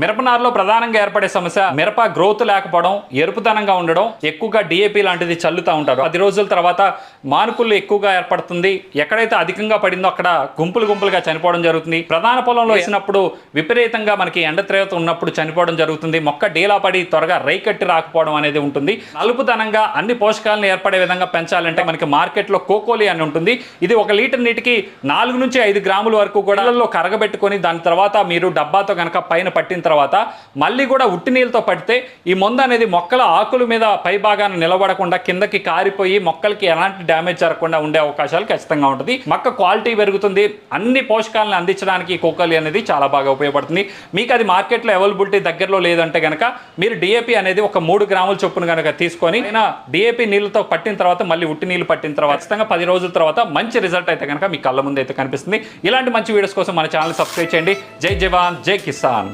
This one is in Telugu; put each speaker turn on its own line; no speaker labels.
మిరపనారులో ప్రధానంగా ఏర్పడే సమస్య మిరప గ్రోత్ లేకపోవడం ఎరుపుతనంగా ఉండడం ఎక్కువగా డిఏపి లాంటిది చల్లుతూ ఉంటారు. పది రోజుల తర్వాత మానుకుళ్ళు ఎక్కువగా ఏర్పడుతుంది. ఎక్కడైతే అధికంగా పడిందో అక్కడ గుంపులు గుంపులుగా చనిపోవడం జరుగుతుంది. ప్రధాన పొలంలో వేసినప్పుడు విపరీతంగా మనకి ఎండ తీవ్రత ఉన్నప్పుడు చనిపోవడం జరుగుతుంది. మొక్క డీలా పడి త్వరగా రైకట్టి రాకపోవడం అనేది ఉంటుంది. నలుపుతనంగా అన్ని పోషకాలను ఏర్పడే విధంగా పెంచాలంటే మనకి మార్కెట్లో కోకోలి అని ఉంటుంది. ఇది ఒక లీటర్ నీటికి నాలుగు నుంచి ఐదు గ్రాముల వరకు కూడా నీళ్ళల్లో కరగబెట్టుకొని దాని తర్వాత మీరు డబ్బాతో కనుక పైన పట్టిన తర్వాత మళ్ళీ కూడా ఉట్టి నీళ్ళతో పడితే ఈ మందు అనేది మొక్కల ఆకుల మీద పై భాగాన నిలబడకుండా కిందకి కారిపోయి మొక్కలకి ఎలాంటి డ్యామేజ్ జరగకుండా ఉండే అవకాశాలు ఖచ్చితంగా ఉంటుంది. మొక్క క్వాలిటీ పెరుగుతుంది. అన్ని పోషకాలను అందించడానికి ఈ కోకలి అనేది చాలా బాగా ఉపయోగపడుతుంది. మీకు అది మార్కెట్లో అవైలబిలిటీ దగ్గరలో లేదంటే కనుక మీరు డిఏపి అనేది ఒక మూడు గ్రాముల చొప్పున కనుక తీసుకొని డిఏపి నీళ్ళతో పట్టిన తర్వాత మళ్ళీ ఉట్టి నీళ్ళు పట్టిన తర్వాత ఖచ్చితంగా పది రోజుల తర్వాత మంచి రిజల్ట్ అయితే కనుక మీ కళ్ళ ముందు అయితే కనిపిస్తుంది. ఇలాంటి మంచి వీడియోస్ కోసం మన ఛానల్ సబ్స్క్రైబ్ చేయండి. జై జవాన్ జై కిసాన్.